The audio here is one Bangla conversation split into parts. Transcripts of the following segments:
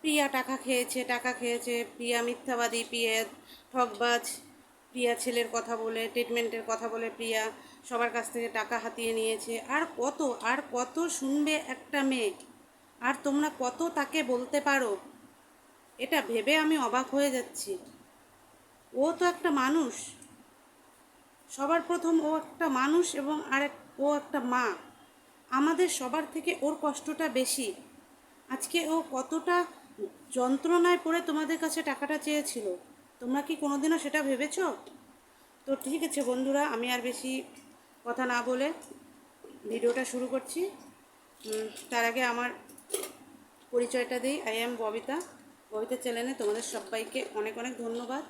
প্রিয়া টাকা খেয়েছে টাকা খেয়েছে, প্রিয়া মিথ্যাবাদী, প্রিয়া ঠকবাজ প্রিয়া ছেলের কথা বলে ট্রিটমেন্টের কথা বলে প্রিয়া সবার কাছ থেকে টাকা হাতিয়ে নিয়েছে। আর কত আর কত শুনবে একটা মেয়ে? আর তোমরা কত তাকে বলতে পারো? এটা ভেবে আমি অবাক হয়ে যাচ্ছি। ও তো একটা মানুষ। সবার প্রথম ও একটা মানুষ এবং আরেক ও একটা মা। আমাদের সবার থেকে ওর কষ্টটা বেশি। আজকে ও কতটা যন্ত্রণায় পড়ে তোমাদের কাছে টাকাটা চেয়েছিল। তোমরা কি কোনোদিনও সেটা ভেবেছ? তো ঠিক আছে বন্ধুরা, আমি আর বেশি কথা না বলে ভিডিওটা শুরু করছি। তার আগে আমার পরিচয়টা দিই। I am Babita. ববিতা চ্যানেলে তোমাদের সবাইকে অনেক অনেক ধন্যবাদ।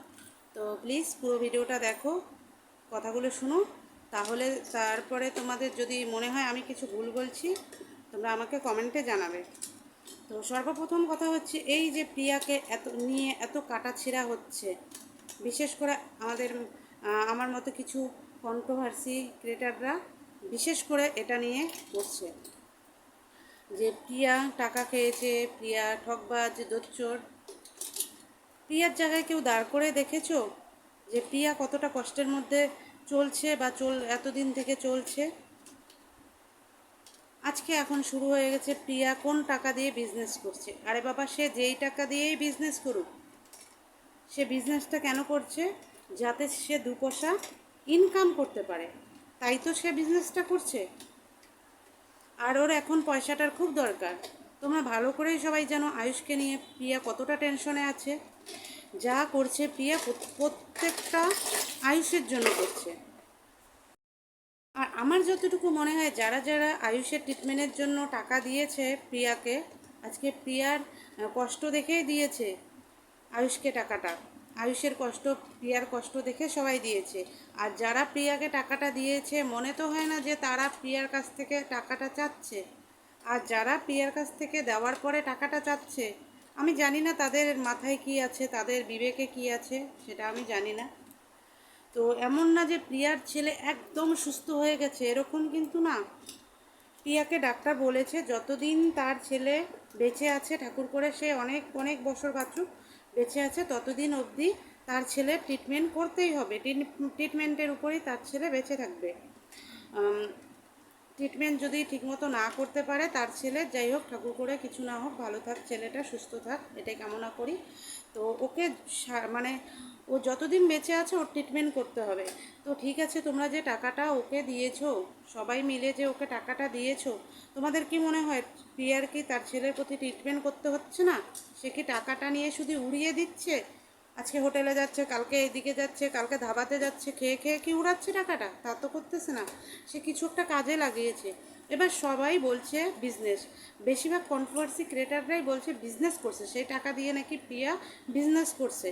তো প্লিজ পুরো ভিডিওটা দেখো, কথাগুলো শুনো। তাহলে তারপরে তোমাদের যদি মনে হয় আমি কিছু ভুল বলছি, তোমরা আমাকে কমেন্টে জানাবে। তো সর্বপ্রথম কথা হচ্ছে এই যে প্রিয়াকে এত নিয়ে এত কাটাছিড়া হচ্ছে, বিশেষ করে আমাদের আমার মতো কিছু কন্ট্রোভার্সি ক্রিয়েটাররা বিশেষ করে এটা নিয়ে করছে যে প্রিয়া টাকা খেয়েছে, প্রিয়া ঠকবাজ, দোচ্চোর। প্রিয়ার জায়গায় কেউ দাঁড় করে দেখেছ যে প্রিয়া কতটা কষ্টের মধ্যে চলছে বা চল, এতদিন থেকে চলছে? আজকে এখন শুরু হয়ে গেছে প্রিয়া কোন টাকা দিয়ে বিজনেস করছে? আরে বাবা, সে যেই টাকা দিয়েই বিজনেস করুক, সে বিজনেসটা কেন করছে? যাতে সে দু পয়সা ইনকাম করতে পারে। তাই তো সে বিজনেসটা করছে। আর ওর এখন পয়সাটার খুব দরকার। তোমরা ভালো করেই সবাই জানো আয়ুষকে নিয়ে প্রিয়া কতটা টেনশনে আছে। যা করছে প্রিয়া প্রত্যেকটা আয়ুষের জন্য করছে। আর আমার যতটুকু মনে হয়, যারা যারা আয়ুষের ট্রিটমেন্টের জন্য টাকা দিয়েছে প্রিয়াকে, আজকে প্রিয়ার কষ্ট দেখেই দিয়েছে আয়ুষকে টাকাটা। আয়ুষের কষ্ট, প্রিয়ার কষ্ট দেখে সবাই দিয়েছে। আর যারা প্রিয়াকে টাকাটা দিয়েছে, মনে তো হয় না যে তারা প্রিয়ার কাছ থেকে টাকাটা চাচ্ছে। আর যারা প্রিয়ার কাছ থেকে দেওয়ার পরে টাকাটা চাচ্ছে, আমি জানি না তাদের মাথায় কি আছে, তাদের বিবেকে কি আছে, সেটা আমি জানি না। তো এমন না যে প্রিয়ার ছেলে একদম সুস্থ হয়ে গেছে, এরকম কিন্তু না। প্রিয়াকে ডাক্তার বলেছে, যতদিন তার ছেলে বেঁচে আছে, ঠাকুর করে সে অনেক অনেক বছর বাঁচুক, বেঁচে আছে, ততদিন অবধি তার ছেলে ট্রিটমেন্ট করতেই হবে। ট্রিটমেন্টের উপরেই তার ছেলে বেঁচে থাকবে। ট্রিটমেন্ট যদি ঠিকমতো না করতে পারে, তার ছেলে যাই হোক ঠাকুর করে কিছু না হোক, ভালো থাক, ছেলেটা সুস্থ থাক, এটাই কামনা করি। তো ওকে মানে ও যতদিন বেঁচে আছে, ওর ট্রিটমেন্ট করতে হবে। তো ঠিক আছে, তোমরা যে টাকাটা ওকে দিয়েছ, সবাই মিলে যে ওকে টাকাটা দিয়েছ, তোমাদের কি মনে হয় প্রিয়ার কি তার ছেলের প্রতি ট্রিটমেন্ট করতে হচ্ছে না? সে কি টাকাটা নিয়ে শুধু উড়িয়ে দিচ্ছে? আজকে হোটেলে যাচ্ছে, কালকে এদিকে যাচ্ছে, কালকে ধাবাতে যাচ্ছে, খেয়ে খেয়ে কি উড়াচ্ছে টাকাটা? তা তো করতেছে না। সে কিছু একটা কাজে লাগিয়েছে। এবার সবাই বলছে বিজনেস বেশিরভাগ কন্ট্রোভার্সি ক্রিয়েটাররাই বলছে বিজনেস করছে। সেই টাকা দিয়ে নাকি প্রিয়া বিজনেস করছে।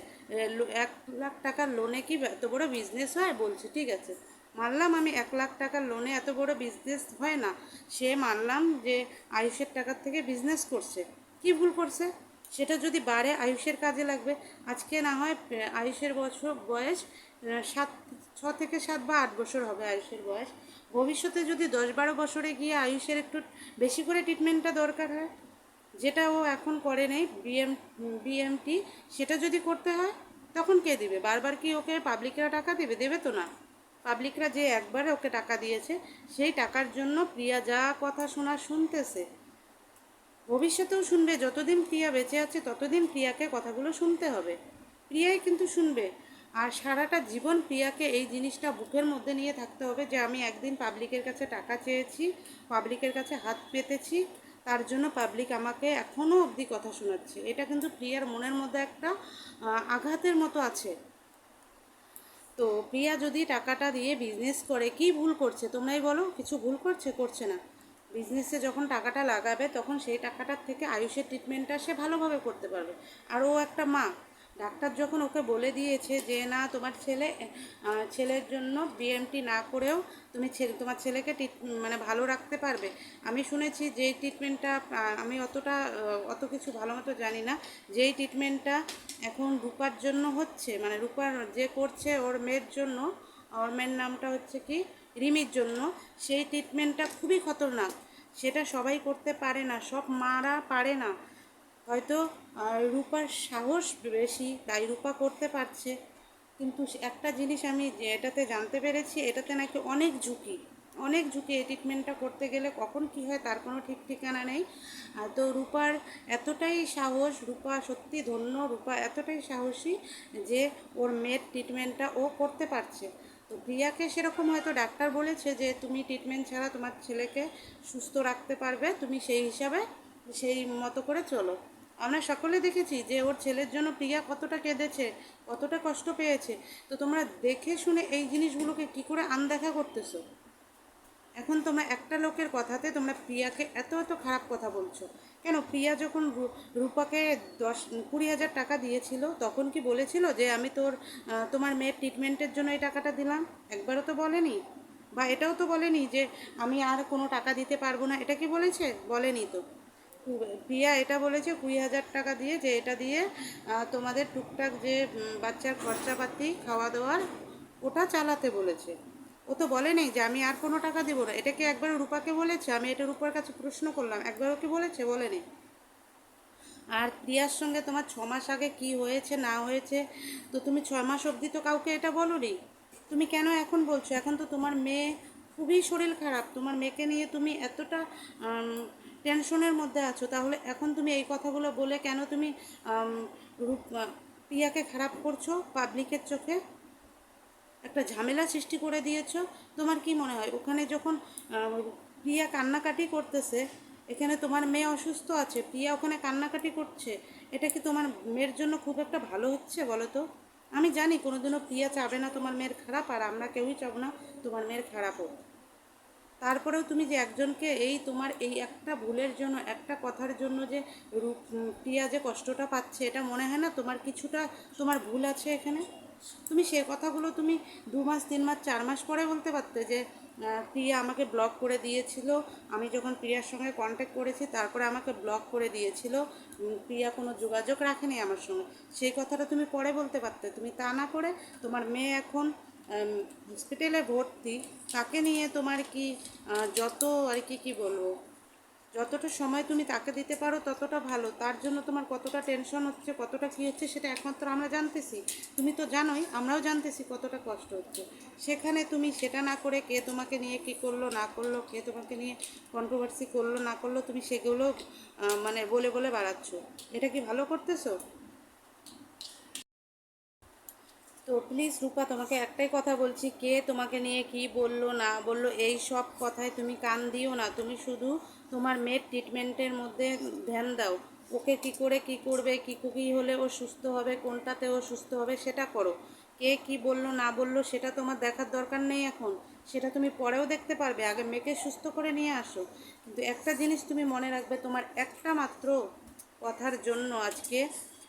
এক লাখ টাকার লোনে কি এত বড় বিজনেস হয়? বলছে, ঠিক আছে। মানলাম আমি এক লাখ টাকার লোনে এত বড় বিজনেস হয় না। সে মানলাম যে আয়ুষের টাকার থেকে বিজনেস করছে। কি ভুল করছে? সেটা যদি বাড়ে, আয়ুষের কাজে লাগবে। আজকে না হয়, আয়ুষের বছর বয়স সাত, ছ থেকে সাত বা আট বছর হবে আয়ুষের বয়স। ভবিষ্যতে যদি দশ বারো বছরে গিয়ে আয়ুষের একটু বেশি করে ট্রিটমেন্টটা দরকার হয়, যেটা ও এখন করে নেই বিএম বিএমটি সেটা যদি করতে হয়, তখন কে দেবে? বারবার কি ওকে পাবলিকরা টাকা দেবে? দেবে তো না। পাবলিকরা যে একবারে ওকে টাকা দিয়েছে, সেই টাকার জন্য প্রিয়া যা কথা শোনা শুনতেছে ভবিষ্যতেও শুনবে, যতদিন প্রিয়া বেঁচে আছে ততদিন প্রিয়াকে কথাগুলো শুনতে হবে। প্রিয়াই কিন্তু শুনবে। আর সারাটা জীবন প্রিয়াকে এই জিনিসটা বুকের মধ্যে নিয়ে থাকতে হবে যে, আমি একদিন পাবলিকের কাছে টাকা চেয়েছি, পাবলিকের কাছে হাত পেতেছি, তার জন্য পাবলিক আমাকে এখনও অবধি কথা শোনাচ্ছে। এটা কিন্তু প্রিয়ার মনের মধ্যে একটা আঘাতের মতো আছে। তো প্রিয়া যদি টাকাটা দিয়ে বিজনেস করে, কি ভুল করছে তোমরাই বলো? কিছু ভুল করছে করছে না। বিজনেসে যখন টাকাটা লাগাবে, তখন সেই টাকাটার থেকে আয়ুষের ট্রিটমেন্টটা সে ভালোভাবে করতে পারবে। আর ও একটা মা, ডাক্তার যখন ওকে বলে দিয়েছে যে, না, তোমার ছেলে ছেলের জন্য বিএমটি না করেও তুমি ছেলে তোমার ছেলেকে মানে ভালো রাখতে পারবে। আমি শুনেছি যে ট্রিটমেন্টটা আমি অতটা অত কিছু ভালো মতো জানি না। যেই ট্রিটমেন্টটা এখন রূপার জন্য হচ্ছে মানে রূপার যে করছে ওর মেয়ের জন্য, ওর মেয়ের নামটা হচ্ছে কি? রিমির জন্য, সেই ট্রিটমেন্টটা খুবই খতরনাক। সেটা সবাই করতে পারে না, সব মারা পারে না। হয়তো রূপার সাহস বেশি, তাই রূপা করতে পারছে। কিন্তু একটা জিনিস আমি এটাতে জানতে পেরেছি, এটাতে নাকি অনেক ঝুঁকি। অনেক ঝুঁকি এই ট্রিটমেন্টটা করতে গেলে কখন কি হয়, তার কোনো ঠিক ঠিকানা নেই। তো রূপার এতটাই সাহস, রূপা সত্যি ধন্য, রূপা এতটাই সাহসী যে, ওর মেয়ের ট্রিটমেন্টটা ও করতে পারছে। তো প্রিয়াকে সেরকম হয়তো ডাক্তার বলেছে যে তুমি ট্রিটমেন্ট ছাড়া তোমার ছেলেকে সুস্থ রাখতে পারবে, তুমি সেই হিসাবে সেই মতো করে চলো। আমরা সকলে দেখেছি যে ওর ছেলের জন্য প্রিয়া কতটা কেঁদেছে, কতটা কষ্ট পেয়েছে। তো তোমরা দেখে শুনে এই জিনিসগুলোকে কি করে আনদেখা করতেছো? এখন তোমরা একটা লোকের কথাতে তোমরা প্রিয়াকে এত এত খারাপ কথা বলছো। কেন? প্রিয়া যখন রূপাকে দশ, কুড়ি হাজার টাকা দিয়েছিল, তখন কি বলেছিল যে আমি তোর তোমার মেয়ের ট্রিটমেন্টের জন্য এই টাকাটা দিলাম? একবারও তো বলেনি? বা এটাও তো বলেনি যে আমি আর কোনো টাকা দিতে পারব না, এটা কি বলেছে? বলেনি তো। প্রিয়া এটা বলেছে কুড়ি হাজার টাকা দিয়ে যে এটা দিয়ে তোমাদের টুকটাক যে বাচ্চার খরচাপাতি খাওয়া দাওয়ার ওটা চালাতে বলেছে। ও তো বলে নেই যে আমি আর কোনো টাকা দেবো না। এটা কি একবার রূপাকে বলেছে? আমি এটা রূপার কাছে প্রশ্ন করলাম। একবার ওকে বলেছে? বলেনি। আর প্রিয়ার সঙ্গে তোমার ছ মাস আগে কি হয়েছে, না হয়েছে? তো তুমি ছ মাস অবধি তো কাউকে এটা বলোনি। তুমি কেন এখন বলছো? এখন তো তোমার মেয়ে খুবই শরীর খারাপ। তোমার মেয়েকে নিয়ে তুমি এতটা টেনশনের মধ্যে আছো। তাহলে এখন তুমি এই কথাগুলো বলে কেন তুমি প্রিয়াকে খারাপ করছ পাবলিকের চোখে? একটা ঝামেলা সৃষ্টি করে দিয়েছ? তোমার কি মনে হয়? ওখানে যখন প্রিয়া কান্নাকাটি করতেছে, এখানে তোমার মেয়ে অসুস্থ আছে, প্রিয়া ওখানে কান্নাকাটি করছে, এটা কি তোমার মেয়ের জন্য খুব একটা ভালো হচ্ছে বলো তো? আমি জানি কোনোদিনও প্রিয়া চাবে না তোমার মেয়ের খারাপ, আর আমরা কেউই চাবো না তোমার মেয়ের খারাপ হোক। তারপরেও তুমি যে একজনকে এই তোমার এই একটা ভুলের জন্য, একটা কথার জন্য যে রূপ প্রিয়া যে কষ্টটা পাচ্ছে, এটা মনে হয় না তোমার কিছুটা তোমার ভুল আছে এখানে? তুমি সে কথাগুলো তুমি দু মাস, তিন মাস, চার মাস পরে বলতে পারতে যে প্রিয়া আমাকে ব্লক করে দিয়েছিল। আমি যখন প্রিয়ার সঙ্গে কন্ট্যাক্ট করেছি, তারপরে আমাকে ব্লক করে দিয়েছিল। প্রিয়া কোনো যোগাযোগ রাখেনি আমার সঙ্গে। সেই কথাটা তুমি পরে বলতে পারতে। তুমি তা না করে তোমার মেয়ে এখন হসপিটালে ভর্তি। তাকে নিয়ে তোমার কি যত আর কি কি বলব? যতটা সময় তুমি তাকে দিতে পারো ততটা ভালো। তার জন্য তোমার কতটা টেনশন হচ্ছে, কতটা কী হচ্ছে সেটা একমাত্র আমরা জানতেছি। তুমি তো জানোই, আমরাও জানতেছি কতটা কষ্ট হচ্ছে। সেখানে তুমি সেটা না করে কে তোমাকে নিয়ে কী করল, না করল, কে তোমাকে নিয়ে কন্ট্রোভার্সি করল, না করল, তুমি সেগুলো মানে বলে বলে বাড়াচ্ছ। এটা কি ভালো করতেছো? তো প্লিজ রূপা, তোমাকে একটাই কথা বলছি, কে তোমাকে নিয়ে কি বলল, না বলল, এই সব কথায় তুমি কান দিও না। তুমি শুধু তোমার মেয়ের ট্রিটমেন্টের মধ্যে ধ্যান দাও। ওকে কি করে কি করবে, কি কী হলে ও সুস্থ হবে, কোনটাতে ও সুস্থ হবে সেটা করো। কে কি বলল, না বলল সেটা তোমার দেখার দরকার নেই এখন। সেটা তুমি পরেও দেখতে পারবে, আগে মেয়েকে সুস্থ করে নিয়ে আসো। কিন্তু একটা জিনিস তুমি মনে রাখবে, তোমার একটা মাত্র কথার জন্য আজকে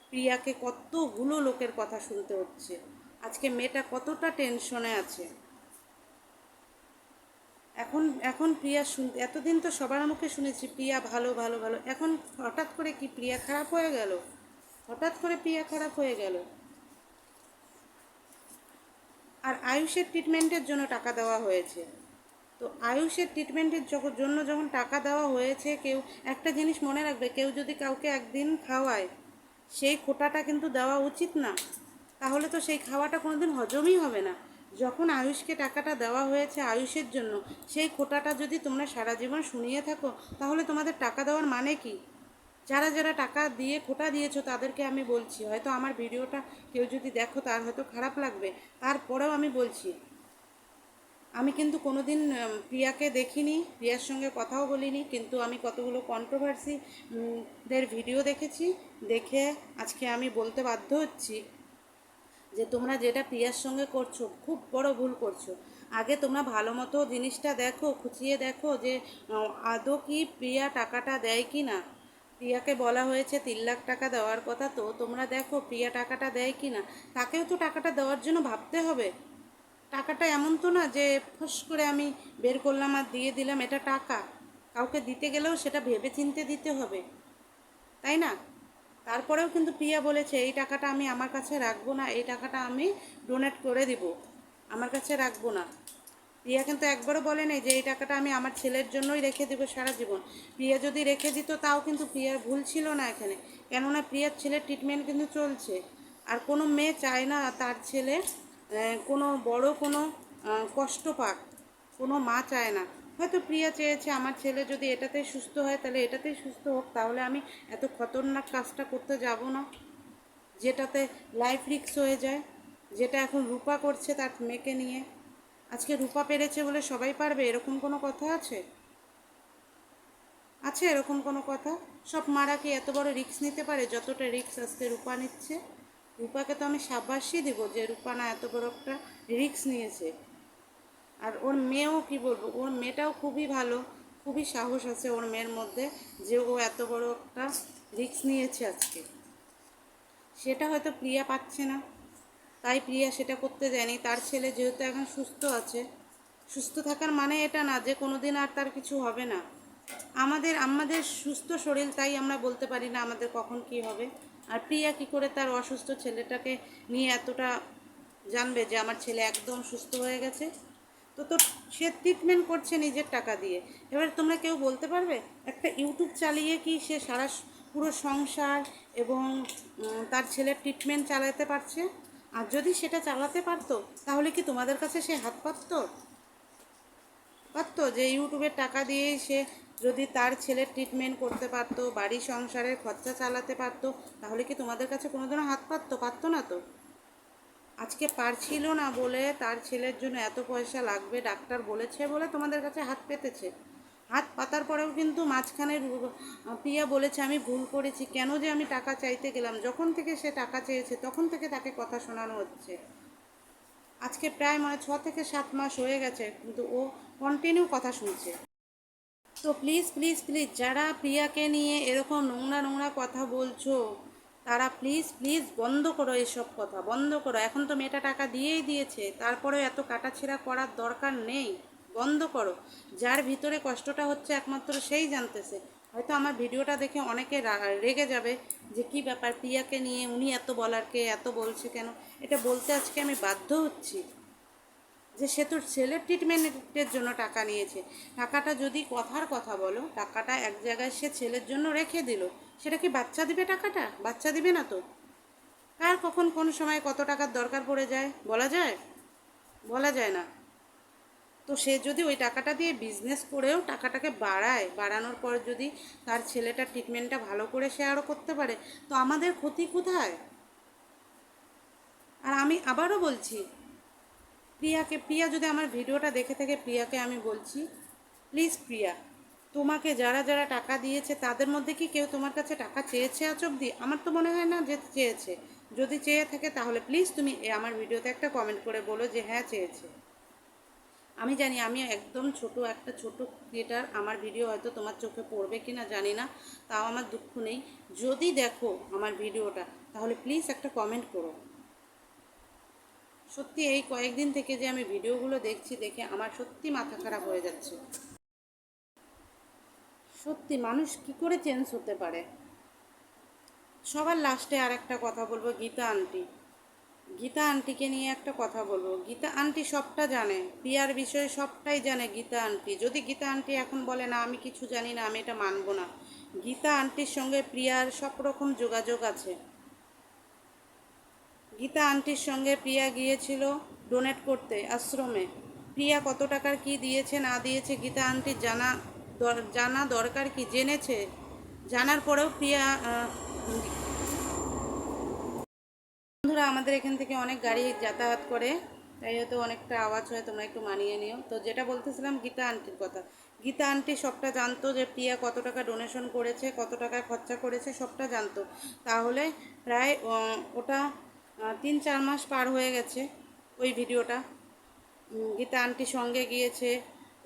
প্রিয়াকে কতগুলো লোকের কথা শুনতে হচ্ছে। আজকে মেয়েটা কতটা টেনশনে আছে। এখন এখন প্রিয়া শুনতে এতদিন তো সবার মুখে শুনেছি, প্রিয়া ভালো ভালো ভালো। এখন হঠাৎ করে কি প্রিয়া খারাপ হয়ে গেল? হঠাৎ করে প্রিয়া খারাপ হয়ে গেল? আর আয়ুষের ট্রিটমেন্টের জন্য টাকা দেওয়া হয়েছে। তো আয়ুষের ট্রিটমেন্টের জন্য যখন টাকা দেওয়া হয়েছে, কেউ, একটা জিনিস মনে রাখবে, কেউ যদি কাউকে একদিন খাওয়ায়, সেই খোটাটা কিন্তু দেওয়া উচিত না। তাহলে তো সেই খাওয়াটা কোনোদিন হজমই হবে না। যখন আয়ুষকে টাকাটা দেওয়া হয়েছে আয়ুষের জন্য সেই খোটাটা যদি তোমরা সারা জীবন শুনিয়ে থাকো তাহলে তোমাদের টাকা দেওয়ার মানে কি? যারা যারা টাকা দিয়ে খোটা দিয়েছ তাদেরকে আমি বলছি। হয়তো আমার ভিডিওটা কেউ যদি দেখো তার হয়তো খারাপ লাগবে। তারপরেও আমি বলছি। আমি কিন্তু কোনোদিন উম, প্রিয়াকে দেখিনি প্রিয়ার সঙ্গে কথাও বলিনি কিন্তু আমি কতগুলো কন্ট্রোভার্সি দের ভিডিও দেখেছি। দেখে আজকে আমি বলতে বাধ্য হচ্ছি। যে তোমরা যেটা প্রিয়ার সঙ্গে করছ, খুব বড় ভুল করছ। আগে তোমরা ভালো মতো জিনিসটা দেখো, খুঁচিয়ে দেখো যে আদৌ কি প্রিয়া টাকাটা দেয় কি না। প্রিয়াকে বলা হয়েছে তিন লাখ টাকা দেওয়ার কথা, তো তোমরা দেখো প্রিয়া টাকাটা দেয় কি না। তাকেও তো টাকাটা দেওয়ার জন্য ভাবতে হবে। টাকাটা এমন তো না যে, ফস করে আমি বের করলাম আর দিয়ে দিলাম, এটা টাকা। কাউকে দিতে গেলেও সেটা ভেবে চিনতে দিতে হবে। তাই না? তারপরেও কিন্তু প্রিয়া বলেছে, এই টাকাটা আমি আমার কাছে রাখব না, এই টাকাটা আমি ডোনেট করে দিব। আমার কাছে রাখব না। প্রিয়া কিন্তু একবারও বলে নেই যে, এই টাকাটা আমি আমার ছেলের জন্যই রেখে দেবো সারা জীবন। প্রিয়া যদি রেখে দিত, তাও কিন্তু প্রিয়ার ভুল ছিল না এখানে। কেননা প্রিয়ার ছেলের ট্রিটমেন্ট কিন্তু চলছে। আর কোনো মেয়ে চায় না তার ছেলে কোনো বড় কোনো কষ্ট পাক। কোনো মা চায় না। হয়তো প্রিয়া চেয়েছে আমার ছেলে যদি এটাতে সুস্থ হয়, তাহলে এটাতেই সুস্থ হোক, তাহলে আমি এত খতরনাক কাজটা করতে যাব না। যেটাতে লাইফ রিক্স হয়ে যায়, যেটা এখন রূপা করছে তার মেয়েকে নিয়ে। আজকে রূপা পেরেছে বলে সবাই পারবে, এরকম কোনো কথা আছে? আছে এরকম কোনো কথা? সব মারা কি এত বড় রিক্স নিতে পারে, যতটা রিক্স আজকে রূপা নিচ্ছে? রূপাকে তো আমি সাবাসই দেবো যে রূপা না এত বড় একটা রিক্স নিয়েছে। আর ওর মেয়েও কি বলব, ওর মেয়েটাও খুবই ভালো, খুবই সাহস আছে ওর মেয়ের মধ্যে যে ও এত বড় একটা রিক্স নিয়েছে আজকে। সেটা হয়তো প্রিয়া পাচ্ছে না, তাই প্রিয়া সেটা করতে যায়নি তার ছেলে যেহেতু এখন সুস্থ আছে, সুস্থ থাকার মানে এটা না যে কোনো দিন আর তার কিছু হবে না। আমাদের আমাদের সুস্থ শরীর তাই আমরা বলতে পারি না আমাদের কখন কি হবে। আর প্রিয়া কি করে তার অসুস্থ ছেলেটাকে নিয়ে এতটা জানবে যে আমার ছেলে একদম সুস্থ হয়ে গেছে? তো তো সে ট্রিটমেন্ট করছে নিজের টাকা দিয়ে। এবার তোমরা কেউ বলতে পারবে? একটা ইউটিউব চালিয়ে কি সে সারা পুরো সংসার এবং তার ছেলের ট্রিটমেন্ট চালাতে পারছে? আর যদি সেটা চালাতে পারতো, তাহলে কি তোমাদের কাছে সে হাত পাততো? পারতো যে ইউটিউবের টাকা দিয়েই সে যদি তার ছেলের ট্রিটমেন্ট করতে পারতো, বাড়ি সংসারের খরচা চালাতে পারতো, তাহলে কি তোমাদের কাছে কোনোদিনও হাত পাততো? পারতো না তো? আজকে পারছিল না বলে তার ছেলের জন্য এত পয়সা লাগবে, ডাক্তার বলেছে বলে তোমাদের কাছে হাত পেতেছে। হাত পাতার পরেও কিন্তু মাঝখানে প্রিয়া বলেছে, আমি ভুল করেছি, কেন যে আমি টাকা চাইতে গেলাম? যখন থেকে সে টাকা চেয়েছে, তখন থেকে তাকে কথা শোনানো হচ্ছে। আজকে প্রায় মানে ছ থেকে সাত মাস হয়ে গেছে, কিন্তু ও কন্টিনিউ কথা শুনছে। তো প্লিজ প্লিজ প্লিজ যারা প্রিয়াকে নিয়ে এরকম নোংরা নোংরা কথা বলছো তারা প্লিজ প্লিজ বন্ধ করো এসব কথা, বন্ধ করো। এখন তো মেয়েটা টাকা দিয়েই দিয়েছে তারপরেও এত কাটাছেঁড়া করার দরকার নেই, বন্ধ করো। যার ভিতরে কষ্টটা হচ্ছে একমাত্র সেই জানতেছে। হয়তো আমার ভিডিওটা দেখে অনেকে রেগে যাবে যে কি ব্যাপার, প্রিয়াকে নিয়ে উনি এত বলার কে এত বলছে কেন? এটা বলতে আজকে আমি বাধ্য হচ্ছি। যে সে তোর ছেলের ট্রিটমেন্টের জন্য টাকা নিয়েছে। টাকাটা যদি কথার কথা বলো, টাকাটা এক জায়গায় সে ছেলের জন্য রেখে দিল, সেটা কি বাচ্চা দিবে টাকাটা? বাচ্চা দিবে না তো। কার কখন কোন সময় কত টাকার দরকার পড়ে যায়? বলা যায়? বলা যায় না। তো সে যদি ওই টাকাটা দিয়ে বিজনেস করেও টাকাটাকে বাড়ায়, বাড়ানোর পর যদি তার ছেলেটার ট্রিটমেন্টটা ভালো করে সে আরও করতে পারে, তো আমাদের ক্ষতি কোথায়? আর আমি আবারও বলছি প্রিয়াকে, প্রিয়া যদি আমার ভিডিওটা দেখে থাকে, প্রিয়াকে আমি বলছি প্লিজ প্রিয়া, তোমাকে যারা যারা টাকা দিয়েছে, তাদের মধ্যে কি কেউ তোমার কাছে টাকা চেয়েছে আজ অব্দি আমার তো মনে হয় না যে চেয়েছে। যদি চেয়ে থাকে, তাহলে প্লিজ তুমি আমার ভিডিওতে একটা কমেন্ট করে বলো যে হ্যাঁ চেয়েছে। আমি জানি আমি একদম ছোট, একটা ছোট ক্রিয়েটার আমার ভিডিও হয়তো তোমার চোখে পড়বে কি না জানি না, তাও আমার দুঃখ নেই। যদি দেখো আমার ভিডিওটা, তাহলে প্লিজ একটা কমেন্ট করো। সত্যি এই কয়েকদিন থেকে যে আমি ভিডিওগুলো দেখছি দেখে আমার সত্যি মাথা খারাপ হয়ে যাচ্ছে। সত্যি মানুষ কি করে চেঞ্জ হতে পারে? সবার লাস্টে আর একটা কথা বলব, গীতা আন্টি গীতা আন্টিকে নিয়ে একটা কথা বলব। গীতা আন্টি সবটা জানে প্রিয়ার বিষয়ে সবটাই জানে গীতা আন্টি যদি গীতা আন্টি এখন বলে, না, আমি কিছু জানি না, আমি এটা মানবো না। গীতা আন্টির সঙ্গে প্রিয়ার সব রকম যোগাযোগ আছে। গীতা আন্টির সঙ্গে প্রিয়া গিয়েছিল ডোনেট করতে আশ্রমে। প্রিয়া কত টাকার কি দিয়েছে না দিয়েছে গীতা আন্টির জানা জানা দরকার কি? জেনেছে। জানার পরেও প্রিয়া বন্ধুরা, আমাদের এখান থেকে অনেক গাড়ি যাতায়াত করে। তাই হয়তো অনেকটা আওয়াজ হয়, তোমরা একটু মানিয়ে নিও। তো যেটা বলতেছিলাম, গীতা আন্টির কথা। গীতা আন্টি সবটা জানতো যে প্রিয়া কত টাকা ডোনেশন করেছে, কত টাকা খরচা করেছে, সবটা জানতো। তাহলে প্রায় ওটা তিন চার মাস পার হয়ে গেছে ওই ভিডিওটা। গীতা আন্টির সঙ্গে গিয়েছে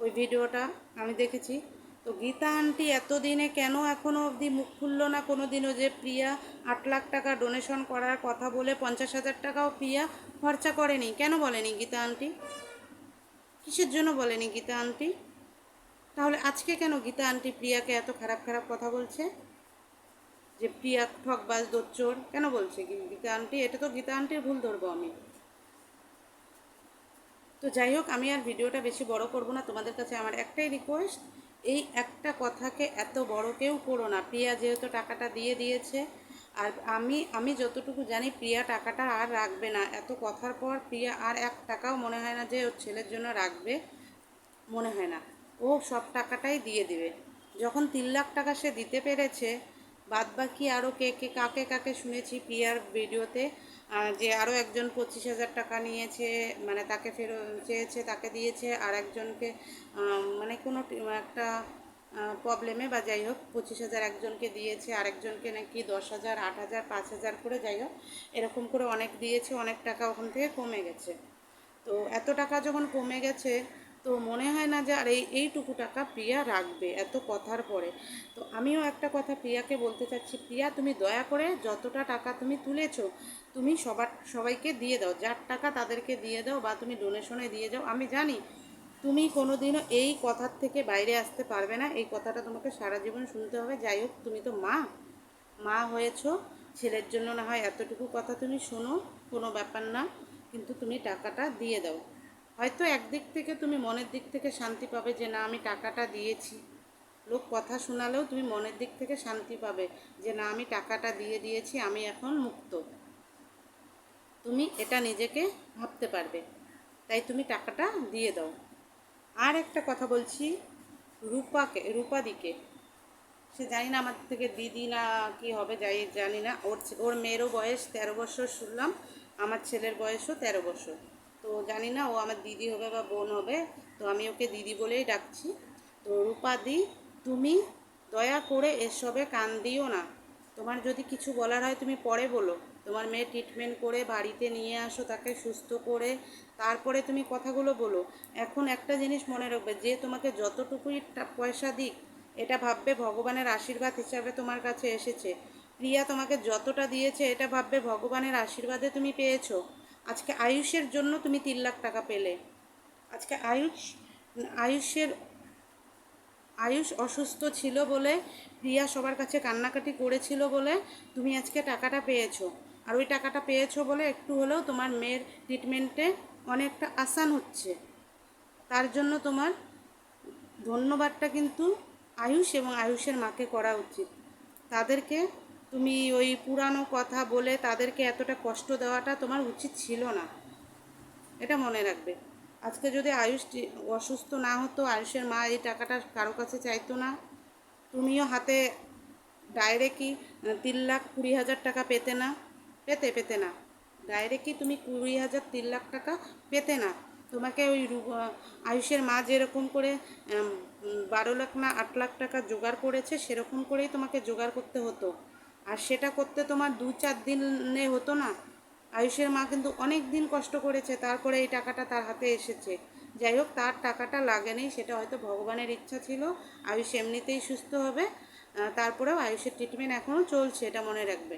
ওই ভিডিওটা আমি দেখেছি। তো গীতা আন্টি এতদিনে কেন এখনও অবধি মুখ খুললো না? কোনো দিনও যে প্রিয়া আট লাখ টাকা ডোনেশন করার কথা বলে পঞ্চাশ হাজার টাকাও প্রিয়া খরচা করেনি। কেন বলেনি গীতা আন্টি? কিসের জন্য বলেনি গীতা আন্টি? তাহলে আজকে কেন গীতা আন্টি প্রিয়াকে এত খারাপ খারাপ কথা বলছে? যে প্রিয়া ঠকবাজ দোচ্চোর কেন বলছে গীতা আন্টি? এটা তো গীতা আন্টির ভুল ধরবো আমি। তো যাই হোক, আমি আর ভিডিওটা বেশি বড় করব না। তোমাদের কাছে আমার একটাই রিকোয়েস্ট এই একটা কথাকে এত বড় কেউ করো না। প্রিয়া যেহেতু টাকাটা দিয়ে দিয়েছে, আর আমি আমি যতটুকু জানি, প্রিয়া টাকাটা আর রাখবে না। এত কথার পর প্রিয়া আর এক টাকাও মনে হয় না যে ওর ছেলের জন্য রাখবে, মনে হয় না। ও সব টাকাটাই দিয়ে দিবে। যখন তিন লাখ টাকা সে দিতে পেরেছে বাদ বাকি আরও কে কে, কাকে কাকে শুনেছি প্রিয়ার ভিডিওতে যে আরও একজন পঁচিশ হাজার টাকা নিয়েছে মানে তাকে ফেরত চেয়েছে, তাকে দিয়েছে, আর একজনকে মানে কোনো একটা প্রবলেমে বা যাই হোক, পঁচিশ হাজার একজনকে দিয়েছে আরেকজনকে নাকি দশ হাজার, আট হাজার, পাঁচ হাজার করে যাই হোক, এরকম করে অনেক দিয়েছে, অনেক টাকা ওখান থেকে কমে গেছে। তো এত টাকা যখন কমে গেছে তো মনে হয় না যে আর এই, এইটুকু টাকা প্রিয়া রাখবে এত কথার পরে। তো আমিও একটা কথা প্রিয়াকে বলতে চাচ্ছি, প্রিয়া, তুমি দয়া করে যতটা টাকা তুমি তুলেছো, তুমি সবার, সবাইকে দিয়ে দাও। যার টাকা তাদেরকে দিয়ে দাও বা তুমি ডোনেশনে দিয়ে যাও। আমি জানি তুমি কোনো দিনও এই কথার থেকে বাইরে আসতে পারবে না। এই কথাটা তোমাকে সারা জীবন শুনতে হবে। যাই হোক, তুমি তো মা। মা হয়েছো। ছেলের জন্য না হয় এতটুকু কথা তুমি শোনো, কোনো ব্যাপার না। কিন্তু তুমি টাকাটা দিয়ে দাও। হয়তো একদিক থেকে তুমি মনের দিক থেকে শান্তি পাবে যে না, আমি টাকাটা দিয়েছি। লোক কথা শোনালেও তুমি মনের দিক থেকে শান্তি পাবে যে না, আমি টাকাটা দিয়ে দিয়েছি, আমি এখন মুক্ত। তুমি এটা নিজেকে ভাবতে পারবে। তাই তুমি টাকাটা দিয়ে দাও। আর একটা কথা বলছি, রূপাকে, রূপাদিকে। সে জানি না আমার থেকে দিদি না কি হবে, যাই, জানি না। ওর ওর মেয়েরও বয়স তেরো বছর শুনলাম, আমার ছেলের বয়সও তেরো বছর। তো জানি না, ও আমার দিদি হবে বা বোন হবে, তো আমি ওকে দিদি বলেই ডাকছি। তো রূপাদি, তুমি দয়া করে এসবে কান দিও না। তোমার যদি কিছু বলার হয় তুমি পরে বলো। তোমার মেয়ে ট্রিটমেন্ট করে বাড়িতে নিয়ে আসো, তাকে সুস্থ করে, তারপরে তুমি কথাগুলো বলো। এখন একটা জিনিস মনে রাখবে, যে তোমাকে যতটুকুই পয়সা দিক, এটা ভাববে ভগবানের আশীর্বাদ হিসাবে তোমার কাছে এসেছে। প্রিয়া তোমাকে যতটা দিয়েছে, এটা ভাববে ভগবানের আশীর্বাদে তুমি পেয়েছ। আজকে আয়ুষের জন্য তুমি তিন লাখ টাকা পেলে। আজকে আয়ুষ, আয়ুষের, আয়ুষ অসুস্থ ছিল বলে প্রিয়া সবার কাছে কান্নাকাটি করেছিল বলে তুমি আজকে টাকাটা পেয়েছ। আর ওই টাকাটা পেয়েছ বলে একটু হলেও তোমার মেয়ের ট্রিটমেন্টে অনেকটা আসান হচ্ছে। তার জন্য তোমার ধন্যবাদটা কিন্তু আয়ুষ এবং আয়ুষের মাকে করা উচিত। তাদেরকে তুমি ওই পুরানো কথা বলে তাদেরকে এতটা কষ্ট দেওয়াটা তোমার উচিত ছিল না। এটা মনে রাখবে। আজকে যদি আয়ুষ অসুস্থ না হতো, আয়ুষের মা এই টাকাটা কারও কাছে চাইতো না। তুমিও হাতে ডাইরেক্টই তিন লাখ কুড়ি হাজার টাকা পেতে না। পেতে পেতে না। ডাইরেক্টই তুমি কুড়ি হাজার, তিন লাখ টাকা পেতে না। তোমাকে ওই আয়ুষের মা যেরকম করে বারো লাখ না আট লাখ টাকা জোগাড় করেছে, সেরকম করেই তোমাকে জোগাড় করতে হতো। আর সেটা করতে তোমার দু চার দিনে হতো না। আয়ুষের মা কিন্তু অনেক দিন কষ্ট করেছে, তারপরে এই টাকাটা তার হাতে এসেছে। যাই হোক, তার টাকাটা লাগেনি, সেটা হয়তো ভগবানের ইচ্ছা ছিল, আয়ুষ এমনিতেই সুস্থ হবে তারপরেও আয়ুষের ট্রিটমেন্ট এখনও চলছে, এটা মনে রাখবে।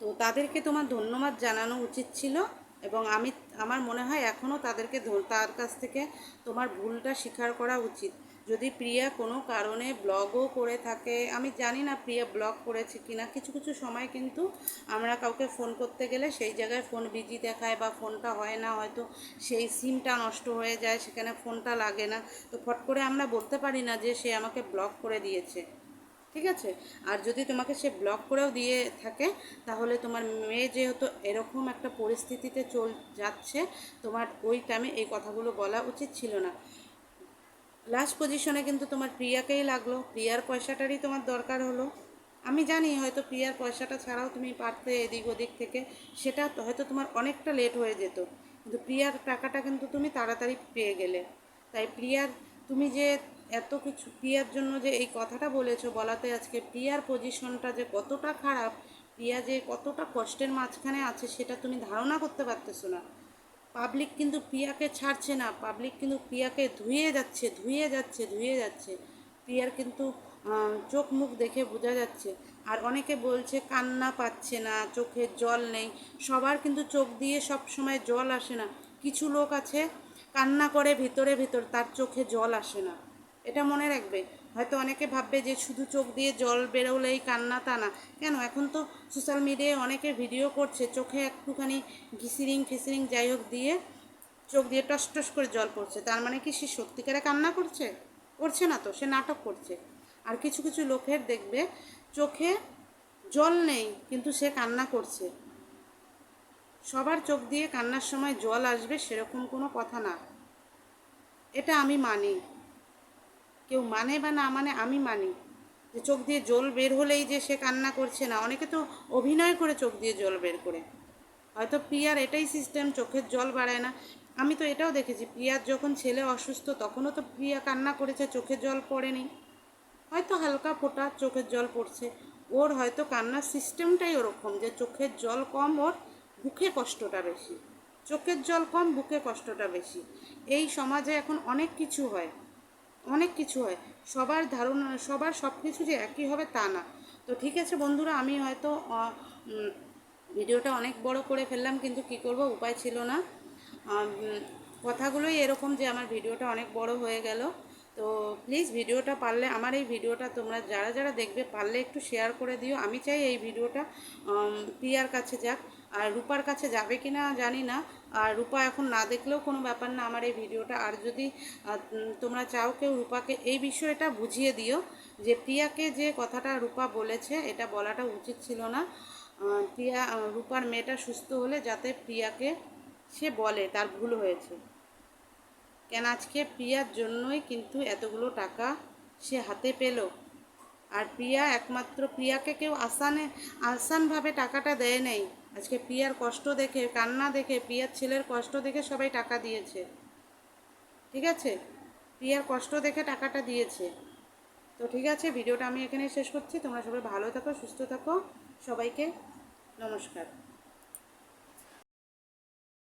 তো তাদেরকে তোমার ধন্যবাদ জানানো উচিত ছিল। এবং আমি, আমার মনে হয় এখনও তাদেরকে তার কাছ থেকে তোমার ভুলটা স্বীকার করা উচিত। যদি প্রিয়া কোনো কারণে ব্লগও করে থাকে, আমি জানি না প্রিয়া ব্লগ করেছে কি না কিছু কিছু সময় কিন্তু আমরা কাউকে ফোন করতে গেলে সেই জায়গায় ফোন বিজি দেখায় বা ফোনটা হয় না, হয়তো সেই সিমটা নষ্ট হয়ে যায়, সেখানে ফোনটা লাগে না। তো ফট করে আমরা বলতে পারি না যে সে আমাকে ব্লক করে দিয়েছে। ঠিক আছে? আর যদি তোমাকে সে ব্লক করেও দিয়ে থাকে, তাহলে তোমার মেয়ে যেহেতু এরকম একটা পরিস্থিতিতে চল, যাচ্ছে, তোমার ওই টাইমে এই কথাগুলো বলা উচিত ছিল না। লাস্ট পজিশনে কিন্তু তোমার প্রিয়াকেই লাগল। প্রিয়ার পয়সাটারই তোমার দরকার হলো। আমি জানি হয়তো প্রিয়ার পয়সাটা ছাড়াও তুমি পারতে এদিক ওদিক থেকে, সেটা হয়তো তোমার অনেকটা লেট হয়ে যেত। কিন্তু প্রিয়ার টাকাটা কিন্তু তুমি তাড়াতাড়ি পেয়ে গেলে। তাই প্রিয়ার, তুমি যে এত কিছু প্রিয়ার জন্য যে এই কথাটা বলেছ, বলাতে আজকে প্রিয়ার পজিশনটা যে কতটা খারাপ, প্রিয়া যে কতটা কষ্টের মাঝখানে আছে সেটা তুমি ধারণা করতে পারতেছো না। পাবলিক কিন্তু প্রিয়াকে ছাড়ছে না পাবলিক কিন্তু প্রিয়াকে ধুয়ে যাচ্ছে ধুয়ে যাচ্ছে ধুয়ে যাচ্ছে। প্রিয়ার কিন্তু চোখ মুখ দেখে বোঝা যাচ্ছে। আর অনেকে বলছে কান্না পাচ্ছে না, চোখে জল নেই। সবার কিন্তু চোখ দিয়ে সব সময় জল আসে না। কিছু লোক আছে, কান্না করে ভিতরে ভিতর, তার চোখে জল আসে না। এটা মনে রাখবে। হয়তো অনেকে ভাববে যে শুধু চোখ দিয়ে জল বেরোলেই কান্না তা না। কেন? এখন তো সোশ্যাল মিডিয়ায় অনেকে ভিডিও করছে, চোখে একটুখানি ঘিসিরিং ফিসিরিং যাই হোক দিয়ে চোখ দিয়ে টস টস করে জল পড়ছে। তার মানে কি সে সত্যিকারে কান্না করছে? করছে না তো, সে নাটক করছে। আর কিছু কিছু লোকের দেখবে চোখে জল নেই, কিন্তু সে কান্না করছে। সবার চোখ দিয়ে কান্নার সময় জল আসবে সেরকম কোনো কথা না। এটা আমি মানি। কেউ মানে বা না মানে আমি মানি। যে চোখ দিয়ে জল বের হলেই যে সে কান্না করছে না, অনেকে তো অভিনয় করে চোখ দিয়ে জল বের করে। হয়তো প্রিয়ার এটাই সিস্টেম চোখের জল বাড়ায় না। আমি তো এটাও দেখেছি, প্রিয়ার যখন ছেলে অসুস্থ, তখনও তো প্রিয়া কান্না করেছে চোখের জল পড়েনি। হয়তো হালকা ফোটা চোখের জল পড়ছে। ওর হয়তো কান্নার সিস্টেমটাই ওরকম যে চোখের জল কম, ওর বুকে কষ্টটা বেশি। চোখের জল কম, বুকে কষ্টটা বেশি। এই সমাজে এখন অনেক কিছু হয়। অনেক কিছু হয়। সবার ধারণা, সবার সব কিছু যে একই হবে তা না। তো ঠিক আছে বন্ধুরা, আমি হয়তো ভিডিওটা অনেক বড় করে ফেললাম, কিন্তু কি করব, উপায় ছিল না। কথাগুলোই এরকম যে আমার ভিডিওটা অনেক বড় হয়ে গেল। তো প্লিজ ভিডিওটা পারলে, আমার এই ভিডিওটা তোমরা যারা যারা দেখবে, পারলে একটু শেয়ার করে দিও। আমি চাই এই ভিডিওটা প্রিয়ার কাছে যাক, আর রূপার কাছে যাবে কি না জানি না। আর রূপা এখন না দেখলেও কোনো ব্যাপার না আমার এই ভিডিওটা। আর যদি তোমরা চাও কেউ রূপাকে এই বিষয়টা বুঝিয়ে দিও যে প্রিয়াকে যে কথাটা রূপা বলেছে, এটা বলাটা উচিত ছিল না। প্রিয়া রূপার মেয়েটা সুস্থ হলে যাতে প্রিয়াকে সে বলে তার ভুল হয়েছে। কেন আজকে প্রিয়ার জন্যই কিন্তু এতগুলো টাকা সে হাতে পেল? আর প্রিয়া একমাত্র, প্রিয়াকে কেউ আসানে, আসানভাবে টাকাটা দেয় নেই। আজকে প্রিয়ার কষ্ট দেখে, কান্না দেখে প্রিয়ার ছেলের কষ্ট দেখে সবাই টাকা দিয়েছে। ঠিক আছে? প্রিয়ার কষ্ট দেখে টাকাটা দিয়েছে। তো ঠিক আছে, ভিডিওটা আমি এখানে শেষ করছি। তোমরা সবাই ভালো থাকো, সুস্থ থাকো। সবাইকে নমস্কার।